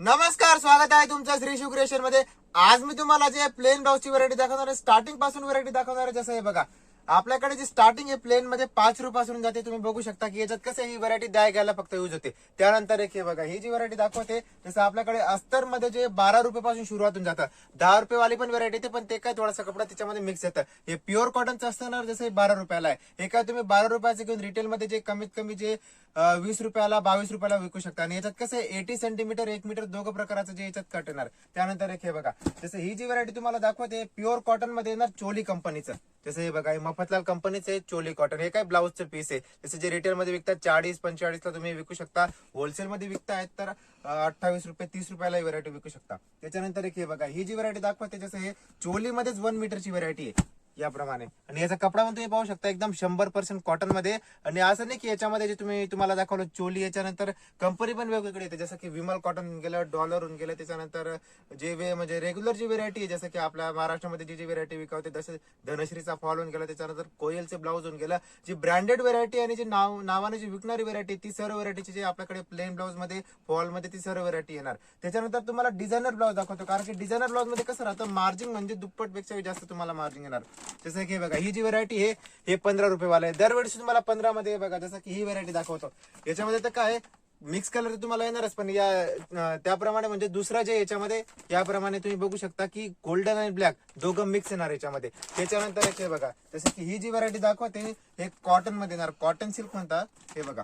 नमस्कार स्वागत आहे तुमचं श्री शिव क्रिएशनमध्ये आज मी तुम्हाला जे प्लेन ब्लाउजची व्हरायटी दाखवणार आहे स्टार्टिंगपासून व्हरायटी दाखवणार आहे जसं हे बघा. आपल्याकडे जी स्टार्टिंग आहे प्लेन मध्ये पाच रुपयापासून जाते. तुम्ही बघू शकता की याच्यात कसं ही व्हरायटी द्याय घ्यायला फक्त यूज होते. त्यानंतर एक हे बघा ही जी व्हरायटी दाखवते जसं आपल्याकडे अस्तरमध्ये जे बारा रुपयापासून सुरुवात होऊन जातं. दहा रुपयेवाली पण व्हरायटी येते पण ते काय थोडासा कपडा त्याच्यामध्ये मिक्स येतं. हे प्युअर कॉटनचं असतं ना जसं हे बारा रुपयाला आहे. हे काय तुम्ही बारा रुपयाचं घेऊन रिटेलमध्ये जे कमीत कमी जे वीस रुपयाला बावीस रुपयाला विकू शकता. आणि याच्यात कसं आहे एटी सेंटीमीटर एक मीटर दोघं प्रकाराचं जे याच्यात कट येणार. त्यानंतर एक हे बघा जसं ही जी व्हरायटी तुम्हाला दाखवते प्युअर कॉटनमध्ये येणार चोली कंपनीचं जसं हे बघा हे मफतलाल कंपनीचे आहे चोली कॉटन हे काय ब्लाऊजचं पीस आहे? जसं जे रिटेल मध्ये विकतात चाळीस पंचेचाळीसला तुम्ही विकू शकता. होलसेल मध्ये विकतायत तर अठ्ठावीस रुपये तीस रुपयाला ही व्हरायटी विकू शकता. त्याच्यानंतर एक हे बघा ही जी व्हरायटी दाखवते जसं हे चोलीमध्येच वन मीटरची व्हरायटी आहे. याप्रमाणे. आणि याचा कपडा पण तुम्ही पाहू शकता एकदम शंभर पर्सेंट कॉटनमध्ये. आणि असं नाही की याच्यामध्ये जे तुम्ही तुम्हाला दाखवलं चोली याच्यानंतर कंपनी पण वेगवेगळी येते. जसं की विमल कॉटन होऊन गेलं डॉलर होऊन गेलं त्याच्यानंतर जे वे म्हणजे रेग्युलर जी व्हेरायटी आहे जसं की आपल्या महाराष्ट्रामध्ये जी जी व्हेरायटी विकवते जसं धनश्रीचा फॉल होऊन गेला त्याच्यानंतर कोयलचे ब्लाऊज होऊन गेलं. जी ब्रँडेड व्हेरायटी आणि जी नाव नावाने जी विकणारी व्हेरायटी ती सर्व व्हेरायटीची जी आपल्याकडे प्लेन ब्लाऊजमध्ये फॉलमध्ये ती सर्व व्हेरायटी येणार. त्याच्यानंतर तुम्हाला डिझायनर ब्लाऊज दाखवतो कारण की डिझायनर ब्लाऊजमध्ये कसं राहतं मार्जिन म्हणजे दुप्पटपेक्षा जास्त तुम्हाला मार्जिन येणार. जसं की हे बघा ही जी व्हरायटी आहे हे पंधरा रुपये वाला आहे. दरवेळेस तुम्हाला पंधरा मध्ये हे बघा जसं की ही व्हरायटी दाखवतो. याच्यामध्ये तर काय मिक्स कलर तुम्हाला येणारच पण या त्याप्रमाणे म्हणजे दुसरा जे याच्यामध्ये याप्रमाणे तुम्ही बघू शकता की गोल्डन आणि ब्लॅक दोघं मिक्स येणार याच्यामध्ये. त्याच्यानंतर एक हे बघा जसं की ही जी व्हरायटी दाखवते हे कॉटनमध्ये येणार. कॉटन सिल्क म्हणतात हे बघा.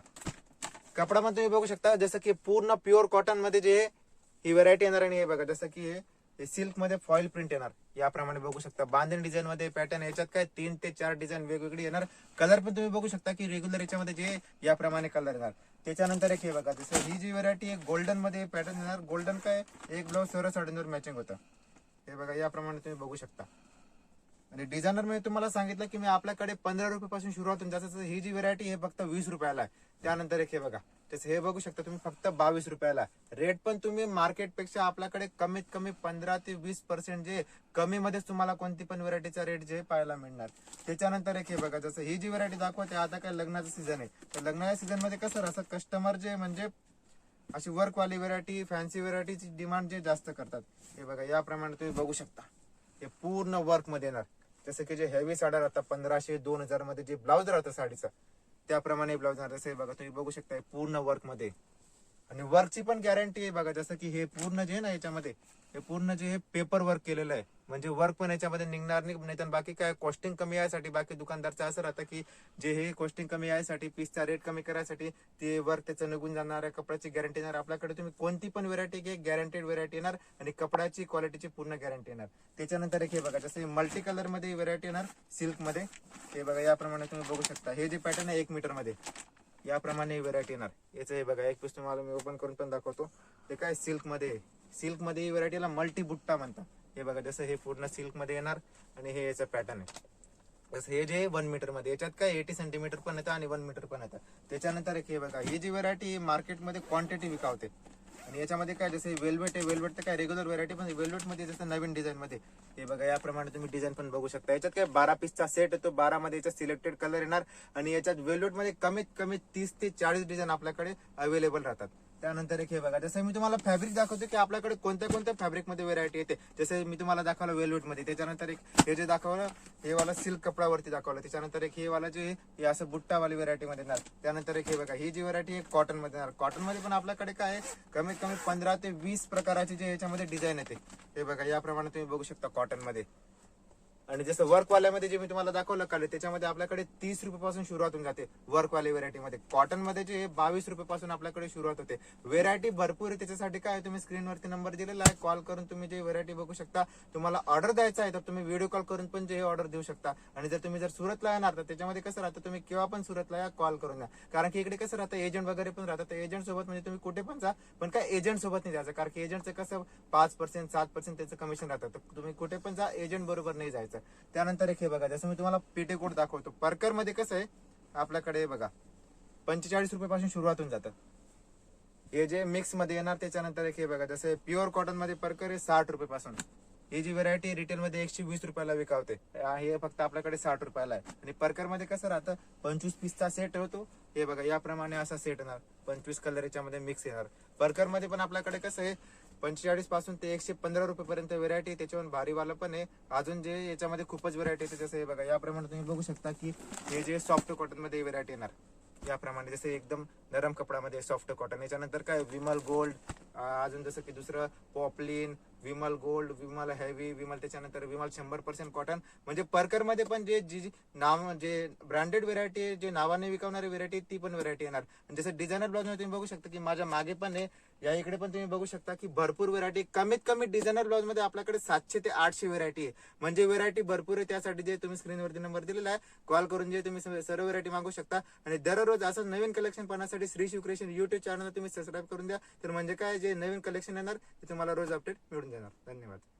कपडा पण तुम्ही बघू शकता जसं की पूर्ण प्युअर कॉटनमध्ये जे ही व्हरायटी येणार आणि हे बघा जसं की हे हे सिल्कमध्ये फॉईल प्रिंट येणार. याप्रमाणे बघू शकता. बांधणी डिझाईन मध्ये पॅटर्न याच्यात काय तीन ते चार डिझाईन वेगवेगळी येणार. कलर पण तुम्ही बघू शकता की रेग्युलर याच्यामध्ये जे याप्रमाणे कलर येणार. त्याच्यानंतर एक हे बघा. जसं ही जी व्हरायटी एक गोल्डनमध्ये पॅटर्न येणार. गोल्डन काय? एक ब्लाऊज सर्व साडींवर मॅचिंग होतं. हे बघा याप्रमाणे तुम्ही बघू शकता. आणि डिझायनर मी तुम्हाला सांगितलं की मी आपल्याकडे पंधरा रुपयापासून सुरुवात होऊन जसं ही जी व्हरायटी हे फक्त वीस रुपयाला आहे. त्यानंतर एक हे बघा. तसं हे बघू शकता तुम्ही फक्त बावीस रुपयाला रेट पण तुम्ही मार्केटपेक्षा आपल्याकडे कमीत कमी पंधरा ते वीस पर्सेंट जे कमी मध्येच तुम्हाला कोणती पण व्हरायटीचा रेट जे पाहायला मिळणार. त्याच्यानंतर एक हे बघा जसं ही जी व्हरायटी दाखवते आता काय लग्नाचं सीझन आहे. तर लग्नाच्या सीझनमध्ये कसं असं कस्टमर जे म्हणजे अशी वर्कवाली व्हरायटी फॅन्सी व्हरायटीची डिमांड जे जास्त करतात. हे बघा याप्रमाणे तुम्ही बघू शकता. हे पूर्ण वर्कमध्ये येणार. जसं की जे हेवी साड्या राहतात पंधराशे दोन हजारमध्ये जे ब्लाऊज राहतं साडीचा त्याप्रमाणे ब्लाऊज राहतं. जसं हे बघा तुम्ही बघू शकता पूर्ण वर्कमध्ये आणि वर्कची पण गॅरंटी आहे बघा जसं की हे पूर्ण जे आहे ना याच्यामध्ये हे पूर्ण जे हे पेपर वर्क केलेलं आहे म्हणजे वर्क पण याच्यामध्ये निघणार नाही तर बाकी काय कॉस्टिंग कमी यायसाठी बाकी दुकानदारचं असं राहतं की जे हे कॉस्टिंग कमी यायसाठी पीसचा रेट कमी करायसाठी ते वर्क त्याचं निघून जाणार आहे कपड्याची गॅरंटी येणार. आपल्याकडे तुम्ही कोणती पण व्हरायटी घे गॅरंटेड व्हरायटी येणार आणि कपड्याची क्वालिटीची पूर्ण गॅरंटी येणार. त्याच्यानंतर एक हे बघा जसं मल्टी कलरमध्ये व्हरायटी येणार सिल्कमध्ये. हे बघा याप्रमाणे तुम्ही बघू शकता. हे जे पॅटर्न आहे एक मीटरमध्ये. याप्रमाणे व्हरायटी येणार. याचं हे बघा एक पीस तुम्हाला मी ओपन करून पण दाखवतो. ते काय सिल्कमध्ये? सिल्कमध्ये व्हरायटीला मल्टी बुट्टा म्हणतात. हे बघा जसं हे पूर्ण सिल्कमध्ये येणार आणि हे याचं पॅटर्न आहे. जसं हे जे वन मीटरमध्ये याच्यात काय एटी सेंटीमीटर पण येतं आणि वन मीटर पण येतं. त्याच्यानंतर एक हे बघा ही जी व्हरायटी मार्केटमध्ये क्वांटिटी विकावते. आणि याच्यामध्ये काय जसं वेल्वेट आहे वेल्वेट तर काय रेग्युलर व्हरायटी पण वेल्वेटमध्ये जसं नवीन डिझाईन मध्ये हे बघा याप्रमाणे तुम्ही डिझाईन पण बघू शकता. याच्यात काय बारा पीसचा सेट येतो बारा मध्ये याच्यात सिलेक्टेड कलर येणार आणि याच्यात वेल्वेटमध्ये कमीत कमी तीस ते चाळीस डिझाईन आपल्याकडे अवेलेबल राहतात. त्यानंतर एक हे बघा जसं मी तुम्हाला फॅब्रिक दाखवतो की आपल्याकडे कोणत्या कोणत्या फॅब्रिकमध्ये व्हेरायटी येते. जसे मी तुम्हाला दाखवलं वेल्वेटमध्ये त्याच्यानंतर एक हे जे दाखवलं हे वाला सिल्क कपड्यावरती दाखवलं. त्याच्यानंतर एक हे वाला जे हे असं बुट्टावाली व्हेरायटी मध्ये येणार. त्यानंतर एक हे बघा ही जी व्हरायटी आहे कॉटनमध्ये येणार. कॉटनमध्ये पण आपल्याकडे काय आहे कमीत कमी पंधरा ते वीस प्रकाराची जे याच्यामध्ये डिझाईन येते. हे बघा याप्रमाणे तुम्ही बघू शकता कॉटनमध्ये. आणि जसं वर्कवाल्यामध्ये जे मी तुम्हाला दाखवलं काल त्याच्यामध्ये आपल्याकडे तीस रुपयापासून सुरुवात होऊन जाते वर्कवाले व्हेरायटीमध्ये कॉटनमध्ये जे बावीस रुपयापासून आपल्याकडे सुरुवात होते. व्हेरायटी भरपूर आहे त्याच्यासाठी काय तुम्ही स्क्रीनवरती नंबर दिलेला आहे कॉल करून तुम्ही जे व्हेरायटी बघू शकता. तुम्हाला ऑर्डर द्यायचा आहे तर तुम्ही व्हिडिओ कॉल करून पण जे ऑर्डर देऊ शकता. आणि जर तुम्ही जर सुरतला येणार तर त्याच्यामध्ये कसं राहतं तुम्ही केव्हा पण सुरतला या कॉल करून या. कारण की इकडे कसं राहतं एजंट वगैरे पण राहतात एजंट सोबत म्हणजे तुम्ही कुठे पण जा पण काय एजंट सोबत नाही जायचं. कारण की एजंटचं कसं पाच पर्सेंट सात पर्सेंट त्याचं कमिशन राहतं. तर तुम्ही कुठे पण जा एजंट बरोबर नाही जायचं. त्यानंतर एक हे बघा जसं मी तुम्हाला पेटेकोट दाखवतो. परकरमध्ये कसं आहे आपल्याकडे बघा पंचेचाळीस रुपयापासून सुरुवात होऊन जातं. हे जे मिक्समध्ये येणार त्याच्यानंतर एक हे बघा जसं प्युअर कॉटनमध्ये परकर आहे साठ रुपयापासून. ही जी व्हरायटी रिटेल मध्ये एकशे वीस रुपयाला विकावते. हे फक्त आपल्याकडे साठ रुपयाला आहे. आणि परकरमध्ये कसं राहतं पंचवीस पीसचा सेट होतो. हे बघा याप्रमाणे असा सेट येणार. पंचवीस कलर याच्यामध्ये मिक्स येणार. परकरमध्ये पण आपल्याकडे कसं आहे पंचेचाळीसपासून ते एकशे पंधरा रुपये पर्यंत व्हरायटी आहे त्याच्यावर भारीवाला पण आहे. अजून जे याच्यामध्ये खूपच व्हरायटी येते जसं हे बघा याप्रमाणे तुम्ही बघू शकता की हे जे सॉफ्ट कॉटनमध्ये व्हरायटी येणार याप्रमाणे जसं एकदम नरम कपडामध्ये सॉफ्ट कॉटन याच्यानंतर काय विमल गोल्ड अजून जसं की दुसरं poplin Vimal gold Vimal heavy Vimal त्याच्यानंतर विमल शंभर पर्सेंट कॉटन म्हणजे परकरमध्ये पण जे जी जी नाव जे ब्रँडेड व्हरायटी आहे जे नावाने विकवणारी व्हरायटी ती पण व्हरायटी येणार. जसं डिझायनर ब्लाउजमध्ये तुम्ही बघू शकता की माझ्या मागे पण आहे. या इकडे पण तुम्ही बघू शकता की भरपूर व्हरायटी कमीत कमी डिझायनर ब्लाउजमध्ये आपल्याकडे सातशे ते आठशे व्हरायटी आहे. म्हणजे व्हरायटी भरपूर आहे. त्यासाठी जे तुम्ही स्क्रीनवरती नंबर दिलेला आहे कॉल करून जे तुम्ही सर्व- व्हरायटी मागू शकता. आणि दररोज असं नवीन कलेक्शन पाहण्यासाठी श्री शिवक्रेशन युट्यूब चॅनल तुम्ही सबस्क्राईब करून द्या. तर म्हणजे काय जे नवीन कलेक्शन येणार ते तुम्हाला रोज अपडेट मिळून देणार धन्यवाद